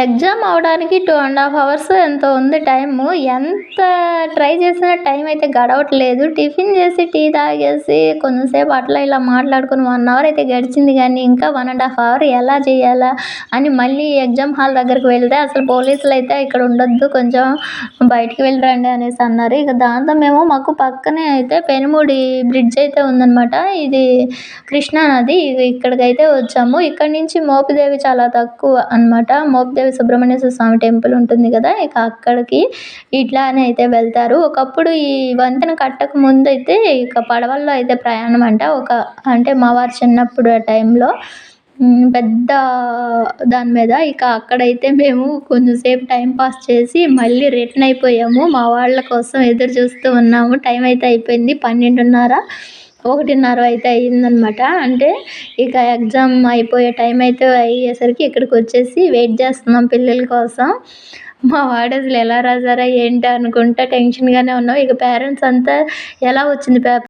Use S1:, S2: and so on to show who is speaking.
S1: Exam అవ్వడానికి two and half hours ఎంతో ఉంది టైము? ఎంత ట్రై చేసినా టైం అయితే గడవట్లేదు. టిఫిన్ చేసి టీ తాగేసి కొంచెంసేపు అట్లా ఇలా మాట్లాడుకుని వన్ అవర్ అయితే గడిచింది కానీ ఇంకా వన్ అండ్ హాఫ్ అవర్ ఎలా చేయాలా అని మళ్ళీ ఎగ్జామ్ హాల్ దగ్గరికి వెళ్తే అసలు పోలీసులు అయితే ఇక్కడ ఉండొద్దు కొంచెం బయటికి వెళ్ళరండి అనేసి అన్నారు. ఇక దాంతో మేము మాకు పక్కనే అయితే పెనుముడి బ్రిడ్జ్ అయితే ఉందన్నమాట. ఇది కృష్ణా నది ఇక్కడికైతే వచ్చాము. ఇక్కడ నుంచి మోపిదేవి చాలా తక్కువ అనమాట మోపిదేవి సుబ్రహ్మణ్యేశ్వర స్వామి టెంపుల్ ఉంటుంది కదా ఇక అక్కడికి ఇట్లానే అయితే వెళ్తారు. ఒకప్పుడు ఈ వంతెన కట్టక ముందు అయితే ఇక పడవల్లో అయితే ప్రయాణం అంట. ఒక అంటే మా వారు చిన్నప్పుడు ఆ టైంలో పెద్ద దాని మీద ఇక అక్కడైతే మేము కొంచెంసేపు టైం పాస్ చేసి మళ్ళీ రిటర్న్ అయిపోయాము. మా వాళ్ళ కోసం ఎదురు చూస్తూ ఉన్నాము. టైం అయితే అయిపోయింది పన్నెండున్నర. ఒకటిన్నర అయితే అయ్యిందనమాట అంటే ఇక ఎగ్జామ్ అయిపోయే టైం అయితే అయ్యేసరికి ఇక్కడికి వచ్చేసి వెయిట్ చేస్తున్నాం పిల్లల కోసం. మా వాడు అసలు ఎలా రాసారా ఏంటి అనుకుంటా టెన్షన్గానే ఉన్నాం. ఇక పేరెంట్స్ అంతా ఎలా వచ్చింది పేపర్?